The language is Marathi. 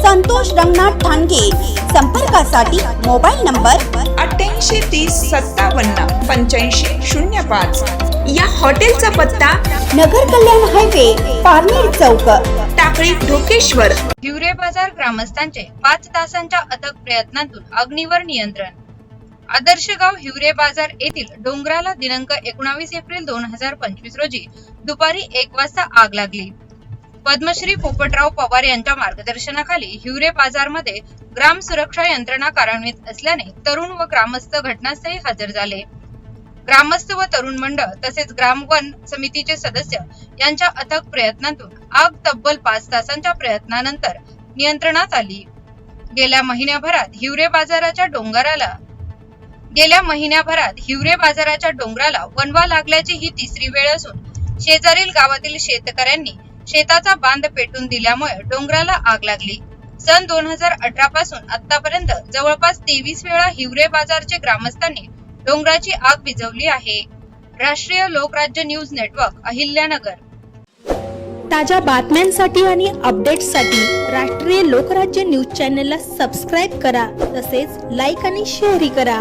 संतोष रंगनाथ ठाणगे. संपर्कासाठी मोबाईल नंबर अठ्ठ्याऐंशी तीस सत्तावन्न पंच्याऐंशी शून्य पाच. या हॉटेलचा पत्ता नगर कल्याण हायवे पारनेर चौक. टाकळी ढोकेश्वर. हिवरे बाजार ग्रामस्थांचे पाच तासांच्या अथक प्रयत्नांतून अग्नीवर नियंत्रण. आदर्श गाव हिवरे बाजार येथील डोंगराला दिनांक एकोणावीस एप्रिल दोन हजार पंचवीस रोजी दुपारी एक वाजता आग लागली. पद्मश्री पोपटराव पवार यांच्या मार्गदर्शनाखाली हिवरे बाजारमध्ये ग्राम सुरक्षा यंत्रणा कार्यान्वित असल्याने तरुण व ग्रामस्थ घटनास्थळी हजर झाले. ग्रामस्थ व तरुण मंडळ तसेच ग्राम वन समितीचे सदस्य यांच्या अथक प्रयत्नातून आग तब्बल पाच तासांच्या प्रयत्नानंतर नियंत्रणात आली. गेल्या महिन्याभरात हिवरे बाजाराच्या डोंगराला गेल्या महिन्याभरात हिवरे बाजाराच्या डोंगराला वनवा लागल्याची ही तिसरी वेळ असून शेजारील गावातील शेतकऱ्यांनी शेताचा बांध पेटून दिल्यामुळे डोंगराला आग लागली. सन दोन हजार अठरा पासून आतापर्यंत जवळपास तेवीस वेळा हिवरे बाजारचे ग्रामस्थांनी डोंगराची आग विझवली आहे. राष्ट्रीय लोकराज्य न्यूज नेटवर्क अहिल्यानगर. ताज्या बातम्यांसाठी आणि अपडेट्ससाठी राष्ट्रीय लोकराज्य न्यूज चॅनलला सबस्क्राईब करा तसेच लाईक आणि शेअरही करा.